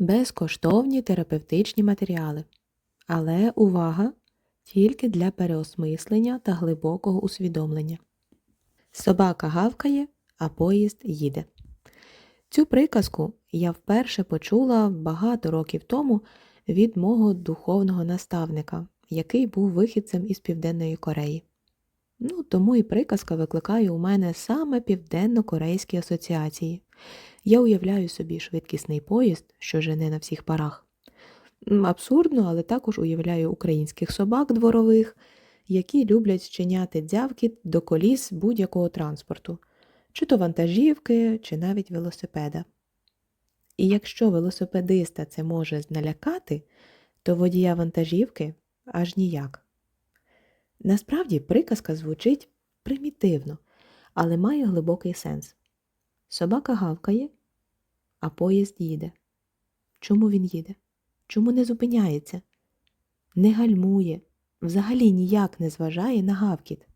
безкоштовні терапевтичні матеріали. Але увага! Тільки для переосмислення та глибокого усвідомлення. Собака гавкає, а поїзд їде. Цю приказку я вперше почула багато років тому від мого духовного наставника, який був вихідцем із Південної Кореї. Ну, тому і приказка викликає у мене саме південно-корейські асоціації. Я уявляю собі швидкісний поїзд, що жене на всіх парах. Абсурдно, але також уявляю українських собак дворових, які люблять зчиняти дзявкіт до коліс будь-якого транспорту, чи то вантажівки, чи навіть велосипеда. І якщо велосипедиста це може налякати, то водія вантажівки аж ніяк. Насправді приказка звучить примітивно, але має глибокий сенс. Собака гавкає, а поїзд їде. Чому він їде? Чому не зупиняється? Не гальмує, взагалі ніяк не зважає на гавкіт.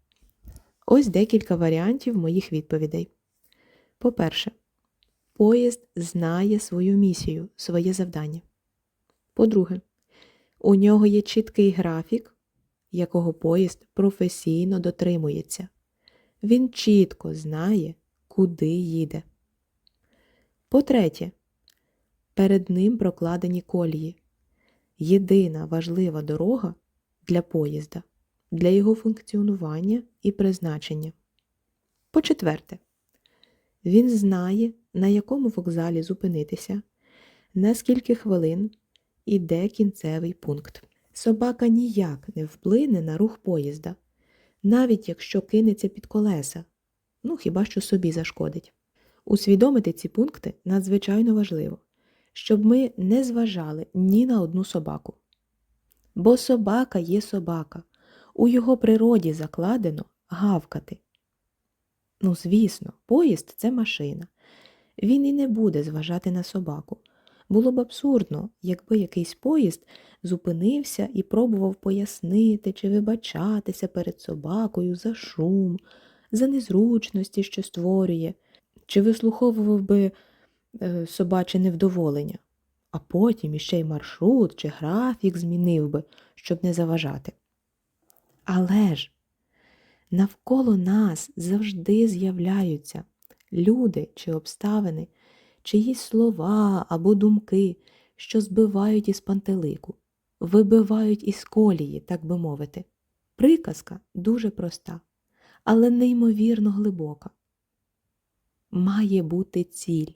Ось декілька варіантів моїх відповідей. По-перше, поїзд знає свою місію, своє завдання. По-друге, у нього є чіткий графік, якого поїзд професійно дотримується. Він чітко знає, куди їде. По-третє, перед ним прокладені колії. Єдина важлива дорога для поїзда, для його функціонування і призначення. По-четверте, він знає, на якому вокзалі зупинитися, на скільки хвилин і де кінцевий пункт. Собака ніяк не вплине на рух поїзда, навіть якщо кинеться під колеса, ну хіба що собі зашкодить. Усвідомити ці пункти надзвичайно важливо, щоб ми не зважали ні на одну собаку. Бо собака є собака, у його природі закладено гавкати. Ну, звісно, поїзд це машина. Він і не буде зважати на собаку. Було б абсурдно, якби якийсь поїзд зупинився і пробував пояснити чи вибачатися перед собакою за шум, за незручності, що створює, чи вислуховував би е, собаче невдоволення, а потім іще й маршрут чи графік змінив би, щоб не заважати. Але ж навколо нас завжди з'являються люди чи обставини, чиїсь слова або думки, що збивають із пантелику, вибивають із колії, так би мовити. Приказка дуже проста, але неймовірно глибока. Має бути ціль,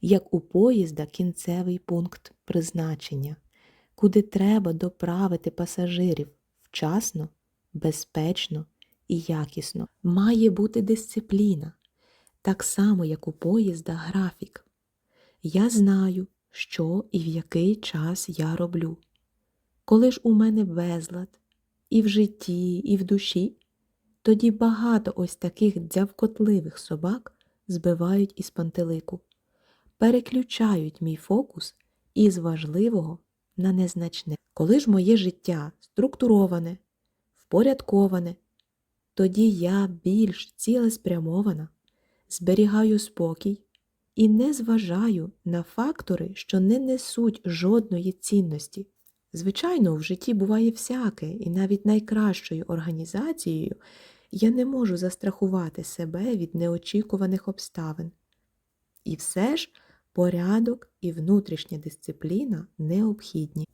як у поїзда кінцевий пункт призначення, куди треба доправити пасажирів вчасно, безпечно і якісно. Має бути дисципліна, так само, як у поїзда графік. Я знаю, що і в який час я роблю. Коли ж у мене безлад і в житті, і в душі, тоді багато ось таких дзявкотливих собак збивають із пантелику, переключають мій фокус із важливого на незначне. Коли ж моє життя структуроване, впорядковане, тоді я більш цілеспрямована, зберігаю спокій і не зважаю на фактори, що не несуть жодної цінності. Звичайно, в житті буває всяке, і навіть найкращою організацією я не можу застрахувати себе від неочікуваних обставин. І все ж порядок і внутрішня дисципліна необхідні.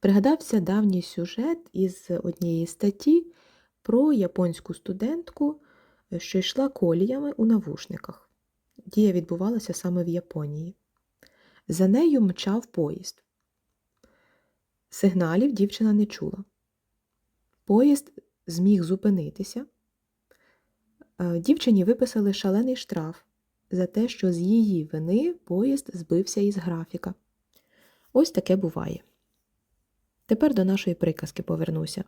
Пригадався давній сюжет із однієї статті про японську студентку, що йшла коліями у навушниках. Дія відбувалася саме в Японії. За нею мчав поїзд. Сигналів дівчина не чула. Поїзд зміг зупинитися. Е, Дівчині виписали шалений штраф за те, що з її вини поїзд збився із графіка. Ось таке буває. Тепер до нашої приказки повернуся.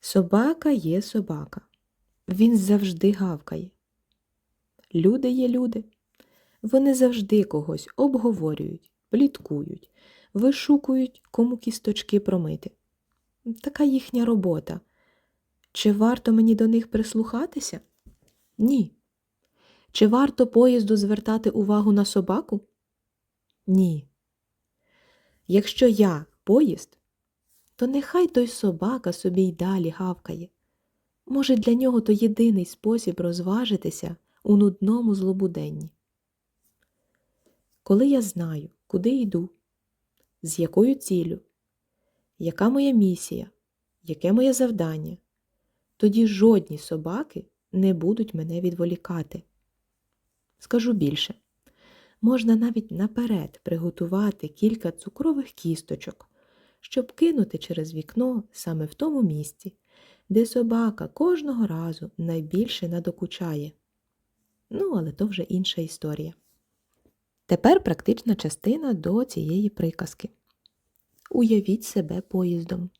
Собака є собака. Він завжди гавкає. Люди є люди. Вони завжди когось обговорюють, пліткують, вишукують, кому кісточки промити. Така їхня робота. Чи варто мені до них прислухатися? Ні. Чи варто поїзду звертати увагу на собаку? Ні. Якщо я поїзд, то нехай той собака собі й далі гавкає. Може, для нього то єдиний спосіб розважитися у нудному злобуденні. Коли я знаю, куди йду, з якою ціллю, яка моя місія, яке моє завдання, тоді жодні собаки не будуть мене відволікати. Скажу більше, можна навіть наперед приготувати кілька цукрових кісточок, щоб кинути через вікно саме в тому місці, де собака кожного разу найбільше надокучає. Ну, але то вже інша історія. Тепер практична частина до цієї приказки. Уявіть себе поїздом.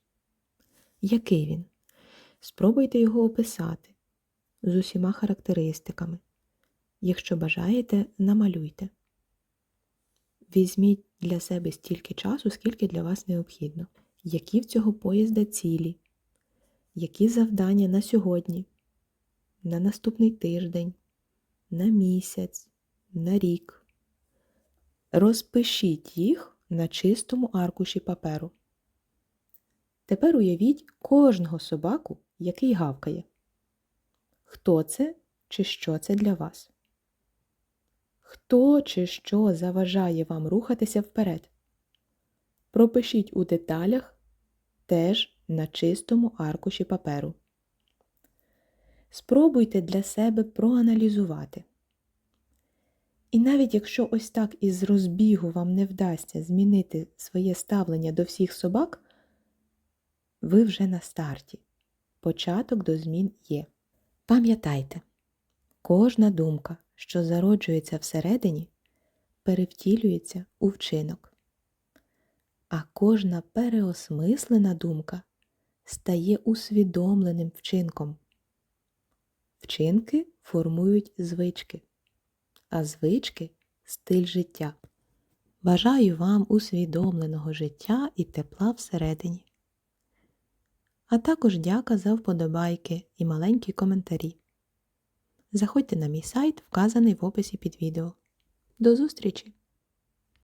Який він? Спробуйте його описати з усіма характеристиками. Якщо бажаєте, намалюйте. Візьміть для себе стільки часу, скільки для вас необхідно. Які в цього поїзда цілі, які завдання на сьогодні, на наступний тиждень, на місяць, на рік. Розпишіть їх на чистому аркуші паперу. Тепер уявіть кожного собаку, який гавкає. Хто це чи що це для вас? Хто чи що заважає вам рухатися вперед? Пропишіть у деталях теж на чистому аркуші паперу. Спробуйте для себе проаналізувати. І навіть якщо ось так із розбігу вам не вдасться змінити своє ставлення до всіх собак, ви вже на старті. Початок до змін є. Пам'ятайте, кожна думка, що зароджується всередині, перевтілюється у вчинок, а кожна переосмислена думка стає усвідомленим вчинком. Вчинки формують звички, а звички стиль життя. Бажаю вам усвідомленого життя і тепла всередині. А також дяка за вподобайки і маленькі коментарі. Заходьте на мій сайт, вказаний в описі під відео. До зустрічі!